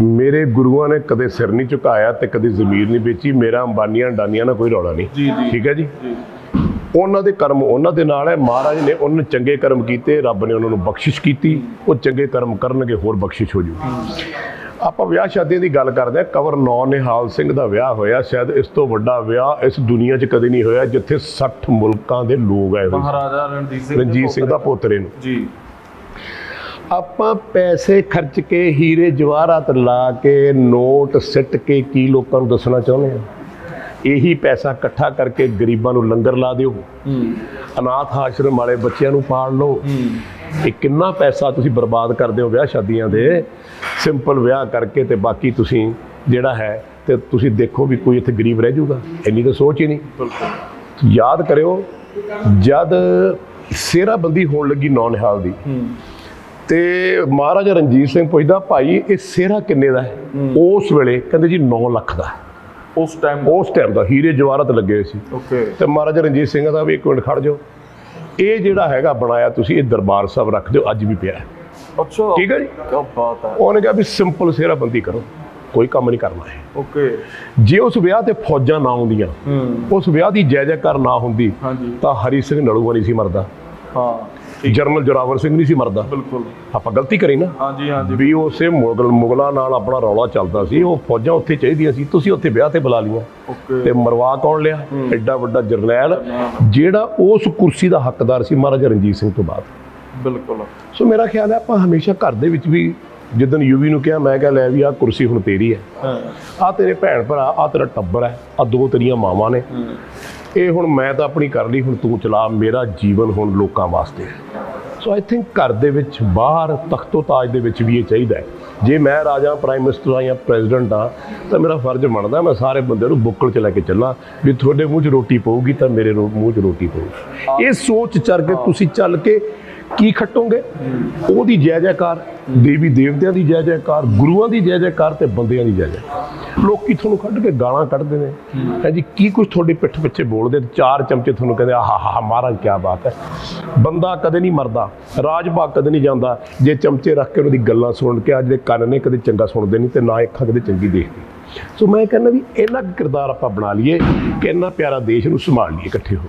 ਮੇਰੇ ਗੁਰੂਆਂ ਨੇ ਕਦੇ ਸਿਰ ਨਹੀਂ ਝੁਕਾਇਆ ਤੇ ਕਦੇ ਜ਼ਮੀਰ ਨਹੀਂ ਵੇਚੀ ਮੇਰਾ ਅੰਬਾਨੀਆਂ ਡਾਨੀਆਂ ਨਾਲ ਕੋਈ ਰੌਲਾ ਨਹੀਂ। ਠੀਕ ਹੈ ਜੀ? ਉਹਨਾਂ ਦੇ ਕਰਮ ਉਹਨਾਂ ਦੇ ਨਾਲ ਹੈ ਮਹਾਰਾਜ ਨੇ ਉਹਨਾਂ ਨੇ ਚੰਗੇ ਕਰਮ ਕੀਤੇ ਰੱਬ ਨੇ ਉਹਨਾਂ ਨੂੰ ਬਖਸ਼ਿਸ਼ ਕੀਤੀ ਉਹ ਚੰਗੇ ਕਰਮ ਕਰਨਗੇ ਹੋਰ ਬਖਸ਼ਿਸ਼ ਹੋ ਜੂਗੀ। ਆਪਾਂ ਵਿਆਹ ਸ਼ਾਦੀਆਂ ਦੀ ਗੱਲ ਕਰਦੇ ਹਾਂ ਕਵਰ ਨੌ ਨਿਹਾਲ ਸਿੰਘ ਦਾ ਵਿਆਹ ਹੋਇਆ ਸ਼ਾਇਦ ਇਸ ਤੋਂ ਵੱਡਾ ਵਿਆਹ ਇਸ ਦੁਨੀਆ 'ਚ ਕਦੇ ਨਹੀਂ ਹੋਇਆ ਜਿੱਥੇ 60 ਮੁਲਕਾਂ ਦੇ ਲੋਕ ਆਏ ਹੋਏ। ਮਹਾਰਾਜਾ ਰਣਜੀਤ ਸਿੰਘ ਰਣਜੀਤ ਸਿੰਘ ਦਾ ਪੋਤਰੇ ਨੂੰ ਜੀ। ਆਪਾਂ ਪੈਸੇ ਖਰਚ ਕੇ ਹੀਰੇ ਜਵਾਹਰਾਤ ਲਾ ਕੇ ਨੋਟ ਸਿੱਟ ਕੇ ਕੀ ਲੋਕਾਂ ਨੂੰ ਦੱਸਣਾ ਚਾਹੁੰਦੇ ਆ? ਇਹੀ ਪੈਸਾ ਇਕੱਠਾ ਕਰਕੇ ਗਰੀਬਾਂ ਨੂੰ ਲੰਗਰ ਲਾ ਦਿਓ। ਹੂੰ। ਅਨਾਥ ਆਸ਼ਰਮ ਵਾਲੇ ਬੱਚਿਆਂ ਨੂੰ ਪਾਲ ਲਓ। ਇਹ ਕਿੰਨਾ ਪੈਸਾ ਤੁਸੀਂ ਬਰਬਾਦ ਕਰਦੇ ਹੋ ਵਿਆਹ ਸ਼ਾਦੀਆਂ ਦੇ? ਸਿੰਪਲ ਵਿਆਹ ਕਰਕੇ ਤੇ ਬਾਕੀ ਤੁਸੀਂ ਜਿਹੜਾ ਹੈ ਤੇ ਤੁਸੀਂ ਦੇਖੋ ਵੀ ਕੋਈ ਇੱਥੇ ਗਰੀਬ ਰਹਿ ਜਾਊਗਾ। ਇੰਨੀ ਤਾਂ ਸੋਚ ਹੀ ਨਹੀਂ। ਬਿਲਕੁਲ। ਯਾਦ ਕਰਿਓ ਜਦ ਸੇਰਾਬੰਦੀ ਹੋਣ ਲੱਗੀ ਨੌ ਨਿਹਾਲ ਦੀ ਤੇ ਮਹਾਰਾਜਾ ਰਣਜੀਤ ਸਿੰਘ ਪੁੱਛਦਾ ਭਾਈ ਇਹ ਸਿਹਰਾ ਕਿੰਨੇ ਦਾ ਹੈ? ਉਸ ਵੇਲੇ ਕਹਿੰਦੇ ਜੀ 9 ਲੱਖ ਦਾ। ਉਸ ਟਾਈਮ ਉਸ ਟਾਈਮ ਦਾ ਹੀਰੇ ਜਵਾਹਰਤ ਲੱਗੇ ਹੋਏ ਸੀ। ਓਕੇ ਤੇ ਮਹਾਰਾਜਾ ਰਣਜੀਤ ਸਿੰਘ ਦਾ ਵੀ ਇੱਕ ਮਿੰਟ ਖੜ ਜਾਓ। ਇਹ ਜਿਹੜਾ ਹੈਗਾ ਬਣਾਇਆ ਤੁਸੀਂ ਇਹ ਦਰਬਾਰ ਸਾਹਿਬ ਰੱਖ ਦਿਓ ਅੱਜ ਵੀ ਪਿਆ ਹੈ। ਅੱਛਾ। ਠੀਕ ਹੈ ਜੀ? ਕੀ ਬਾਤ ਹੈ। ਉਹਨੇ ਕਿਹਾ ਵੀ ਸਿੰਪਲ ਸਿਹਰਾ ਬੰਦੀ ਕਰੋ ਕੋਈ ਕੰਮ ਨਹੀਂ ਕਰਨਾ ਹੈ ਓਕੇ ਜੇ ਉਸ ਵਿਆਹ ਤੇ ਫੌਜਾਂ ਨਾ ਆਉਂਦੀਆਂ ਉਸ ਵਿਆਹ ਦੀ ਜੈ ਜੈਕਾਰ ਨਾ ਹੁੰਦੀ ਤਾਂ ਹਰੀ ਸਿੰਘ ਨਲੂਆ ਨਹੀਂ ਸੀ ਮਰਦਾ। ਹਾਂ। ਜਰਨਲ ਜੋਰਾਵਰ ਸਿੰਘ ਨਹੀਂ ਸੀ ਮਰਦਾ। ਬਿਲਕੁਲ। ਆਪਾਂ ਗਲਤੀ ਕਰੀ ਨਾ। ਹਾਂਜੀ ਹਾਂਜੀ। ਵੀ ਉਸੇ ਮੁਗਲ ਮੁਗਲਾਂ ਨਾਲ ਆਪਣਾ ਰੌਲਾ ਚੱਲਦਾ ਸੀ। ਉਹ ਫੌਜਾਂ ਉੱਥੇ ਚਾਹੀਦੀਆਂ ਸੀ। ਤੁਸੀਂ ਉੱਥੇ ਵਿਆਹ ਤੇ ਬੁਲਾ ਲਈਆਂ। ਤੇ ਮਰਵਾ ਕੌਣ ਲਿਆ? ਐਡਾ ਵੱਡਾ ਜਰਨੈਲ। ਜਿਹੜਾ ਉਸ ਕੁਰਸੀ ਦਾ ਹੱਕਦਾਰ ਸੀ ਮਹਾਰਾਜਾ ਰਣਜੀਤ ਸਿੰਘ ਤੋਂ ਬਾਅਦ। ਬਿਲਕੁਲ। ਸੋ ਮੇਰਾ ਖਿਆਲ ਹੈ ਆਪਾਂ ਹਮੇਸ਼ਾ ਘਰ ਦੇ ਵਿੱਚ ਵੀ ਜਿੱਦਨ ਯੂਵੀ ਨੂੰ ਕਿਹਾ ਮੈਂ ਕਿਹਾ ਲੈ ਵੀ ਆਹ ਕੁਰਸੀ ਹੁਣ ਤੇਰੀ ਹੈ। ਆ ਤੇਰੇ ਭੈਣ ਭਰਾ ਆ ਤੇਰਾ ਟੱਬਰ ਹੈ ਆ ਦੋ ਤੇਰੀਆਂ ਮਾਵਾਂ ਨੇ। ਇਹ ਹੁਣ ਮੈਂ ਤਾਂ ਆਪਣੀ ਕਰ ਲਈ ਹੁਣ ਤੂੰ ਚਲਾ ਮੇਰਾ ਜੀਵਨ ਹੁਣ ਲੋਕਾਂ ਵਾਸਤੇ ਹੈ। ਸੋ ਆਈ ਥਿੰਕ ਘਰ ਦੇ ਵਿੱਚ ਬਾਹਰ ਤਖਤੋ ਤਾਜ ਦੇ ਵਿੱਚ ਵੀ ਇਹ ਚਾਹੀਦਾ ਹੈ। ਜੇ ਮੈਂ ਰਾਜਾ ਪ੍ਰਾਈਮ ਮਿਨਿਸਟਰ ਆ ਜਾਂ ਪ੍ਰੈਜ਼ੀਡੈਂਟ ਆ ਤਾਂ ਮੇਰਾ ਫਰਜ਼ ਬਣਦਾ ਮੈਂ ਸਾਰੇ ਬੰਦੇ ਨੂੰ ਬੁੱਕਲ ਚ ਲੈ ਕੇ ਚੱਲਾਂ। ਵੀ ਤੁਹਾਡੇ ਮੂੰਹ 'ਚ ਰੋਟੀ ਪਊਗੀ ਤਾਂ ਮੇਰੇ ਮੂੰਹ 'ਚ ਰੋਟੀ ਪਊਗੀ। ਇਹ ਸੋਚ ਚੜ ਕੇ ਤੁਸੀਂ ਚੱਲ ਕੇ ਕੀ ਖੱਟੋਗੇ? ਉਹਦੀ ਜੈ ਜੈਕਾਰ, ਦੇਵੀ ਦੇਵਤਿਆਂ ਦੀ ਜੈ ਜੈਕਾਰ, ਗੁਰੂਆਂ ਦੀ ਜੈ ਜੈਕਾਰ ਤੇ ਬੰਦਿਆਂ ਦੀ ਜੈ ਜੈਕਾਰ। ਲੋਕੀ ਤੁਹਾਨੂੰ ਕੱਢ ਕੇ ਗਾਲਾਂ ਕੱਢਦੇ ਨੇ। ਹੈ ਕੀ ਕੁਝ ਤੁਹਾਡੇ ਪਿੱਠ ਪਿੱਛੇ ਬੋਲਦੇ ਚਾਰ ਚਮਚੇ ਤੁਹਾਨੂੰ ਕਹਿੰਦੇ ਆਹਾ ਹਾ ਮਹਾਰਾਜ ਕੀ ਬਾਤ ਹੈ। ਬੰਦਾ ਕਦੇ ਨਹੀਂ ਮਰਦਾ ਰਾਜ ਭਾਗ ਕਦੇ ਨਹੀਂ ਜਾਂਦਾ, ਜੇ ਚਮਚੇ ਰੱਖ ਕੇ ਉਹਦੀ ਗੱਲਾਂ ਸੁਣ ਕੇ ਅੱਜ ਦੇ ਕੰਨ ਨੇ ਕਦੇ ਚੰਗਾ ਸੁਣਦੇ ਨਹੀਂ ਤੇ ਨਾ ਅੱਖਾਂ ਕਦੇ ਚੰਗੀ ਦੇਖਦੀ। ਸੋ ਮੈਂ ਕਹਿੰਦਾ ਵੀ ਇਹਨਾਂ ਕਿਰਦਾਰ ਆਪਾਂ ਬਣਾ ਲਈਏ ਕਿ ਇੰਨਾ ਪਿਆਰਾ ਦੇਸ਼ ਨੂੰ ਸੰਭਾਲ ਲਈਏ ਇਕੱਠੇ ਹੋ